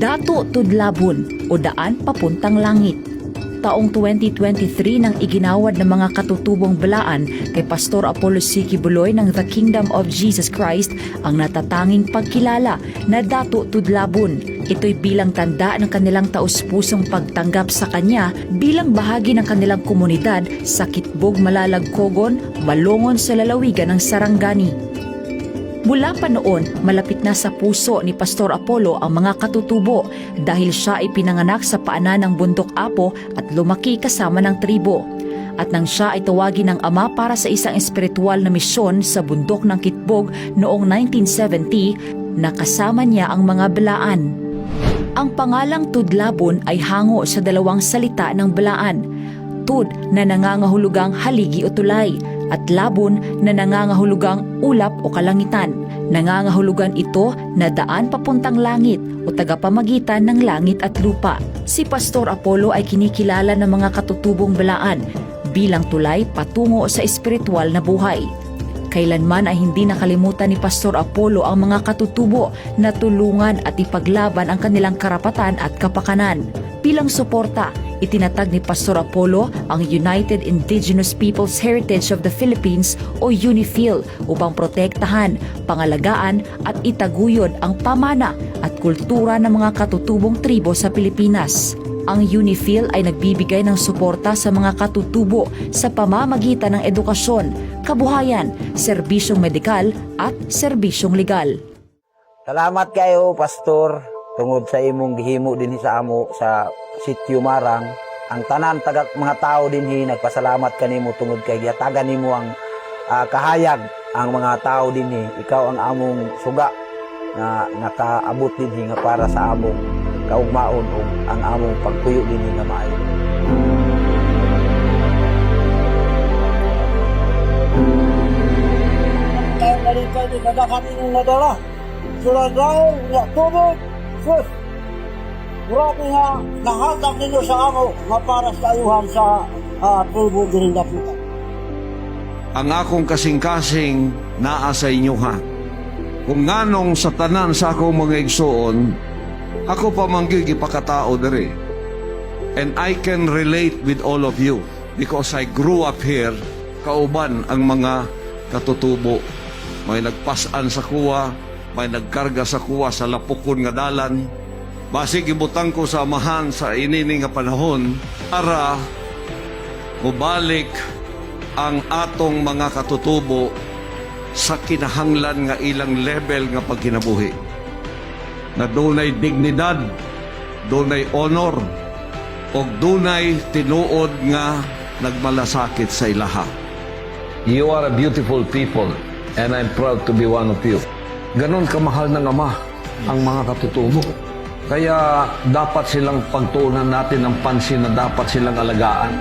Dato Tudlabon o Daan Papuntang Langit. Taong 2023 nang iginawad ng mga katutubong balaan kay Pastor Apollo Siki Buloy ng The Kingdom of Jesus Christ ang natatanging pagkilala na Dato Tudlabon. Ito'y bilang tanda ng kanilang taus-pusong pagtanggap sa kanya bilang bahagi ng kanilang komunidad sa Kitbog Malalagkogon, Malongon sa lalawigan ng Sarangani. Mula pa noon, malapit na sa puso ni Pastor Apollo ang mga katutubo dahil siya ay pinanganak sa paanan ng bundok Apo at lumaki kasama ng tribo. At nang siya ay tawagin ng ama para sa isang espiritual na misyon sa bundok ng Kitbog noong 1970, nakasama niya ang mga belaan. Ang pangalang Tudlabon ay hango sa dalawang salita ng belaan. Tud na nangangahulugang haligi o tulay at labon na nangangahulugang ulap o kalangitan. Nangangahulugan ito na daan papuntang langit o tagapamagitan ng langit at lupa. Si Pastor Apollo ay kinikilala ng mga katutubong belaan bilang tulay patungo sa espiritual na buhay. Kailanman ay hindi nakalimutan ni Pastor Apollo ang mga katutubo na tulungan at ipaglaban ang kanilang karapatan at kapakanan. Bilang suporta, itinatag ni Pastor Apollo ang United Indigenous Peoples Heritage of the Philippines o UNIFIL upang protektahan, pangalagaan at itaguyod ang pamana at kultura ng mga katutubong tribo sa Pilipinas. Ang UNIFIL ay nagbibigay ng suporta sa mga katutubo sa pamamagitan ng edukasyon, kabuhayan, serbisyong medikal at serbisyong legal. Salamat kayo, Pastor, tungod sa imong gihimo din sa amo sa Sitio Marang. Ang tanan taga mga tao din nagpasalamat kanimo tungod kay giyatagan nimo ang ah, kahayag ang mga tao din Ikaw ang among suga na nakaabot din nga para sa among kaugmaon ug ang among pagtuyo din nga maayo. Kaya nalintay ni kada kami ng nadala. Nga tubog, sus. Grabe nga, nahatag ninyo sa amo, nga para sa ayuhan sa uh, tribo din na puta. ang akong kasing-kasing naa sa inyo ha. Kung nganong sa tanan sa akong mga igsoon, ako pa manggig ipakatao dere. And I can relate with all of you because I grew up here, kauban ang mga katutubo. May nagpasan sa kuwa, may nagkarga sa kuwa sa lapukon nga dalan. Basig ibutang ko sa amahan sa inini nga panahon para mubalik ang atong mga katutubo sa kinahanglan nga ilang level nga pagkinabuhi. Na dunay dignidad, dunay honor, o dunay tinuod nga nagmalasakit sa ilaha. You are a beautiful people and I'm proud to be one of you. Ganon kamahal ng Ama ang mga katutubo. Kaya dapat silang pagtuunan natin ng pansin na dapat silang alagaan.